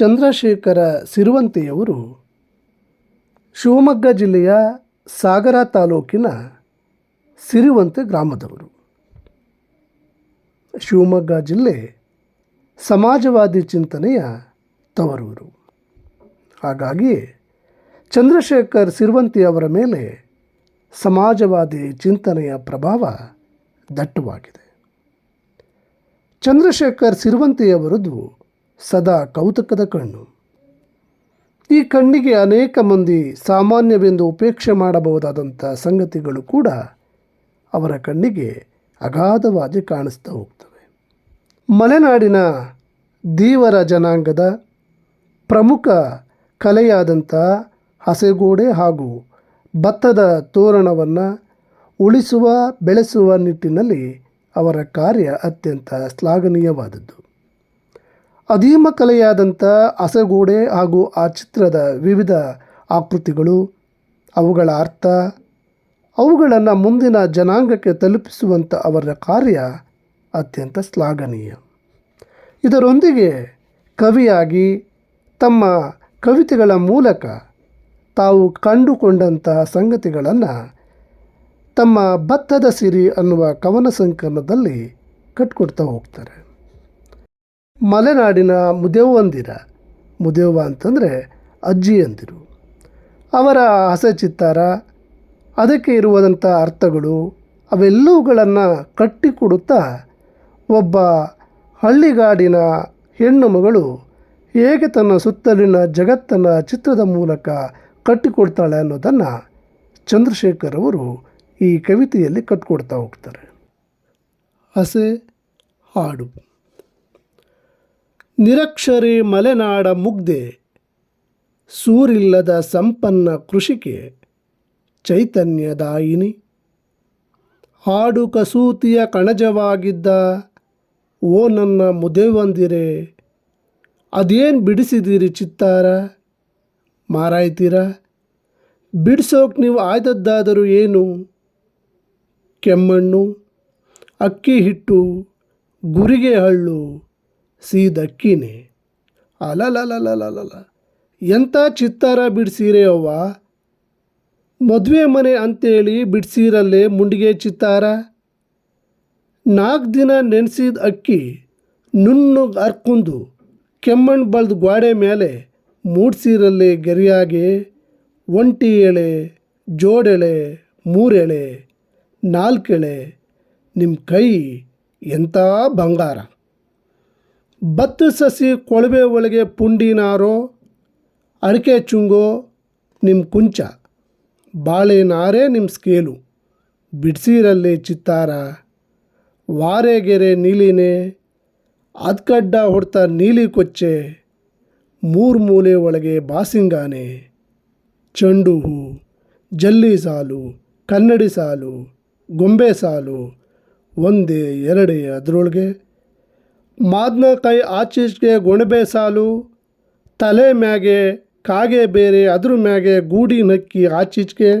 ಚಂದ್ರಶೇಖರ ಸಿರುವಂತೆಯವರು ಶಿವಮೊಗ್ಗ ಜಿಲ್ಲೆಯ ಸಾಗರ ತಾಲೂಕಿನ ಸಿರುವಂತೆ ಗ್ರಾಮದವರು. ಶಿವಮೊಗ್ಗ ಜಿಲ್ಲೆ ಸಮಾಜವಾದಿ ಚಿಂತನೆಯ ತವರೂರು. ಹಾಗಾಗಿ ಚಂದ್ರಶೇಖರ್ ಸಿರುವಂತಿಯವರ ಮೇಲೆ ಸಮಾಜವಾದಿ ಚಿಂತನೆಯ ಪ್ರಭಾವ ದಟ್ಟವಾಗಿದೆ. ಚಂದ್ರಶೇಖರ್ ಸಿರುವಂತಿಯವರದು ಸದಾ ಕೌತುಕದ ಕಣ್ಣು. ಈ ಕಣ್ಣಿಗೆ ಅನೇಕ ಮಂದಿ ಸಾಮಾನ್ಯವೆಂದು ಉಪೇಕ್ಷೆ ಮಾಡಬಹುದಾದಂಥ ಸಂಗತಿಗಳು ಕೂಡ ಅವರ ಕಣ್ಣಿಗೆ ಅಗಾಧವಾಗಿ ಕಾಣಿಸ್ತಾ ಹೋಗ್ತವೆ. ಮಲೆನಾಡಿನ ದೀವರ ಜನಾಂಗದ ಪ್ರಮುಖ ಕಲೆಯಾದಂಥ ಹಸೆಗೋಡೆ ಹಾಗೂ ಭತ್ತದ ತೋರಣವನ್ನು ಉಳಿಸುವ, ಬೆಳೆಸುವ ನಿಟ್ಟಿನಲ್ಲಿ ಅವರ ಕಾರ್ಯ ಅತ್ಯಂತ ಶ್ಲಾಘನೀಯವಾದದ್ದು. ಅಧೀಮ ಕಲೆಯಾದಂಥ ಅಸಗೋಡೆ ಹಾಗೂ ಆ ಚಿತ್ರದ ವಿವಿಧ ಆಕೃತಿಗಳು, ಅವುಗಳ ಅರ್ಥ, ಅವುಗಳನ್ನು ಮುಂದಿನ ಜನಾಂಗಕ್ಕೆ ತಲುಪಿಸುವಂಥ ಅವರ ಕಾರ್ಯ ಅತ್ಯಂತ ಶ್ಲಾಘನೀಯ. ಇದರೊಂದಿಗೆ ಕವಿಯಾಗಿ ತಮ್ಮ ಕವಿತೆಗಳ ಮೂಲಕ ತಾವು ಕಂಡುಕೊಂಡಂತಹ ಸಂಗತಿಗಳನ್ನು ತಮ್ಮ ಭತ್ತದ ಸಿರಿ ಅನ್ನುವ ಕವನ ಸಂಕಲನದಲ್ಲಿ ಕಟ್ಕೊಡ್ತಾ ಹೋಗ್ತಾರೆ. ಮಲೆನಾಡಿನ ಮುದೇವಂದಿರ ಮುದೇವ ಅಂತಂದರೆ ಅಜ್ಜಿಯಂದಿರು ಅವರ ಹಸೆ ಚಿತ್ತಾರ, ಅದಕ್ಕೆ ಇರುವಂಥ ಅರ್ಥಗಳು, ಅವೆಲ್ಲವುಗಳನ್ನು ಕಟ್ಟಿಕೊಡುತ್ತಾ ಒಬ್ಬ ಹಳ್ಳಿಗಾಡಿನ ಹೆಣ್ಣು ಮಗಳು ಹೇಗೆ ತನ್ನ ಸುತ್ತಲಿನ ಜಗತ್ತನ್ನು ಚಿತ್ರದ ಮೂಲಕ ಕಟ್ಟಿಕೊಡ್ತಾಳೆ ಅನ್ನೋದನ್ನು ಚಂದ್ರಶೇಖರ್ ಅವರು ಈ ಕವಿತೆಯಲ್ಲಿ ಕಟ್ಕೊಡ್ತಾ ಹೋಗ್ತಾರೆ. ಹಸೆ ಹಾಡು. ನಿರಕ್ಷರಿ ಮಲೆನಾಡ ಮುಗ್ದೆ ಸೂರಿಲ್ಲದ ಸಂಪನ್ನ ಕೃಷಿಕೆ ಚೈತನ್ಯದಾಯಿನಿ ಹಾಡು ಕಸೂತಿಯ ಕಣಜವಾಗಿದ್ದ ಓ ನನ್ನ ಮುದೆವಂದಿರೆ, ಅದೇನು ಬಿಡಿಸಿದಿರಿ ಚಿತ್ತಾರ? ಮಾರಾಯ್ತೀರ? ಬಿಡಿಸೋಕೆ ನೀವು ಆಯ್ದದ್ದಾದರೂ ಏನು? ಕೆಮ್ಮಣ್ಣು, ಅಕ್ಕಿ ಹಿಟ್ಟು, ಗುರಿಗೆ ಹಳ್ಳು ಸೀದಕ್ಕಿನೇ. ಅಲಲಲಲಲಲ. ಎಂಥ ಚಿತ್ತಾರ ಬಿಡಿಸಿರೇ ಅವ್ವ? ಮದುವೆ ಮನೆ ಅಂತೇಳಿ ಬಿಡಿಸಿರಲ್ಲೇ ಮುಂಡಿಗೆ ಚಿತ್ತಾರ? ನಾಲ್ಕು ದಿನ ನೆನೆಸಿದ ಅಕ್ಕಿ ನುಣ್ಣಗೆ ಅರ್ಕೊಂಡು ಕೆಮ್ಮಣ್ಣು ಬಳ್ದು ಗ್ವಾಡೆ ಮೇಲೆ ಮೂಡ್ಸಿರಲ್ಲೇ ಗರಿಯಾಗೆ ಒಂಟಿ ಎಳೆ ಜೋಡೆಳೆ, ಮೂರೆಳೆ, ನಾಲ್ಕೆಳೆ ನಿಮ್ಮ ಕೈ ಎಂಥ ಬಂಗಾರ. ಭತ್ತ ಸಸಿ ಕೊಳವೆ ಒಳಗೆ ಪುಂಡಿನಾರೋ ಅಡಿಕೆ ಚುಂಗೋ ನಿಮ್ಮ ಕುಂಚ, ಬಾಳೆ ನಾರೇ ನಿಮ್ಮ ಸ್ಕೇಲು, ಬಿಡ್ಸಿರಲ್ಲಿ ಚಿತ್ತಾರ, ವಾರೆಗೆರೆ ನೀಲಿನೇ, ಅದ್ಕಡ್ಡ ಹೊಡ್ತಾ ನೀಲಿ ಕೊಚ್ಚೆ, ಮೂರು ಮೂಲೆ ಒಳಗೆ ಬಾಸಿಂಗಾನೆ, ಚೆಂಡು ಹೂ, ಜಲ್ಲಿ ಸಾಲು, ಕನ್ನಡಿ ಸಾಲು, ಗೊಂಬೆ ಸಾಲು, ಒಂದೇ ಎರಡೇ ಅದರೊಳಗೆ ಮಾದನಕಾಯಿ ಆಚೀಚೆಗೆ ಗೊಣಬೆ ಸಾಲು, ತಲೆ ಮ್ಯಾಗೆ, ಕಾಗೆ ಬೇರೆ ಅದ್ರ ಮ್ಯಾಗೆ ಗೂಡಿ ನಕ್ಕಿ ಆಚೀಚೆಗೆ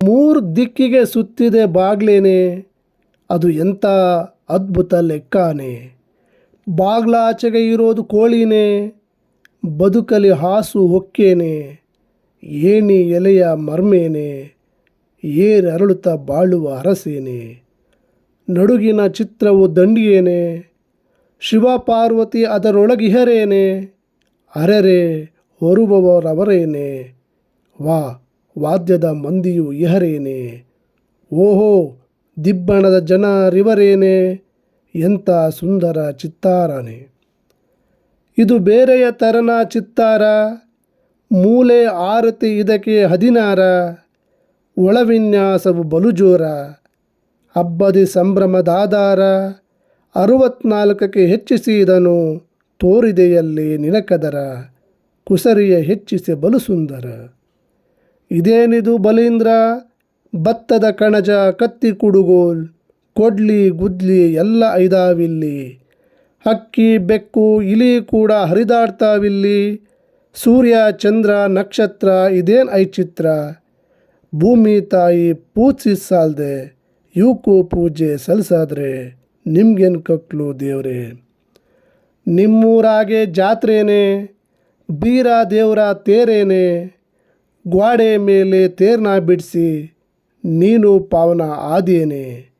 ಮೂರು ದಿಕ್ಕಿಗೆ ಸುತ್ತಿದೆ ಬಾಗ್ಲೇನೆ, ಅದು ಎಂಥ ಅದ್ಭುತ ಲೆಕ್ಕಾನೆ. ಬಾಗ್ಲಾಚೆಗೆ ಇರೋದು ಕೋಳಿನೇ ಬದುಕಲಿ ಹಾಸು ಹೊಕ್ಕೇನೆ, ಏಣಿ ಎಲೆಯ ಮರ್ಮೇನೆ ಏರರಳುತ್ತ ಬಾಳುವ ಅರಸೇನೆ. ನಡುಗಿನ ಚಿತ್ರವು ದಂಡಿಯೇನೆ ಶಿವ ಪಾರ್ವತಿ ಅದರೊಳಗಿಹರೇನೆ, ಅರೆರೆ ಹೊರುವವರವರೇನೆ, ವಾ ವಾದ್ಯದ ಮಂದಿಯು ಇಹರೇನೆ, ಓಹೋ ದಿಬ್ಬಣದ ಜನ ರಿವರೇನೆ ಎಂಥ ಸುಂದರ ಚಿತ್ತಾರನೆ. ಇದು ಬೇರೆಯ ತರನ ಚಿತ್ತಾರ, ಮೂಲೆ ಆರತಿ ಇದಕ್ಕೆ ಹದಿನಾರ, ಒಳವಿನ್ಯಾಸವು ಬಲು ಜೋರ ಹಬ್ಬದಿ ಸಂಭ್ರಮದಾಧಾರ ಅರುವತ್ನಾಲ್ಕಕ್ಕೆ ಹೆಚ್ಚಿಸಿದನು, ತೋರಿದೆಯಲ್ಲಿ ನಿನಕದರ ಕುಸರಿಯ ಹೆಚ್ಚಿಸಿ ಬಲು ಸುಂದರ. ಇದೇನಿದು ಬಲೀಂದ್ರ? ಭತ್ತದ ಕಣಜ ಕತ್ತಿ ಕುಡುಗೋಲ್, ಕೊಡ್ಲಿ ಗುದ್ಲಿ ಎಲ್ಲ ಐದಾವಿಲ್ಲಿ. ಹಕ್ಕಿ ಬೆಕ್ಕು, ಇಲಿ ಕೂಡ ಹರಿದಾಡ್ತಾವಿಲ್ಲಿ. ಸೂರ್ಯ, ಚಂದ್ರ, ನಕ್ಷತ್ರ, ಇದೇನು ಐಚಿತ್ರ? ಭೂಮಿ ತಾಯಿ ಪೂಜಿಸಾಲ್ದೆ ಇವಕ್ಕೂ ಪೂಜೆ ಸಲ್ಲಿಸಾದ್ರೆ ನಿಮ್ಗೇನು ಕಕ್ಲು ದೇವರೇ? ನಿಮ್ಮೂರಾಗೆ ಜಾತ್ರೆನೇ, ಬೀರ ದೇವರ ತೇರೇನೆ, ಗ್ವಾಡೆ ಮೇಲೆ ತೇರ್ನ ಬಿಡಿಸಿ ನೀನು ಪಾವನ ಆದೇನೆ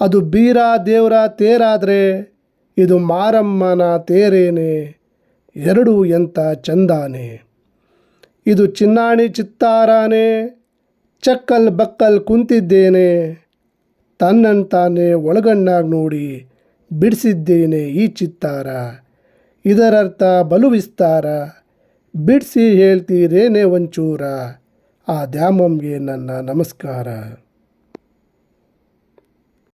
ಅದು ಬೀರ ದೇವರ ತೇರಾದರೆ ಇದು ಮಾರಮ್ಮನ ತೇರೇನೆ, ಎರಡು ಎಂಥ ಚಂದಾನೆ. ಇದು ಚಿನ್ನಾಣಿ ಚಿತ್ತಾರಾನೆ, ಚಕ್ಕಲ್ ಬಕ್ಕಲ್ ಕುಂತಿದ್ದೇನೆ. ತನ್ನಂತಾನೆ ಒಳಗಣ್ಣಾಗಿ ನೋಡಿ ಬಿಡಿಸಿದ್ದೇನೆ ಈ ಚಿತ್ತಾರ. ಇದರರ್ಥ ಬಲು ವಿಸ್ತಾರ ಬಿಡಿಸಿ ಹೇಳ್ತೀರೇನೆ ಒಂಚೂರ ಆ ದ್ಯಾಮಮ್ಗೆ ನನ್ನ ನಮಸ್ಕಾರ.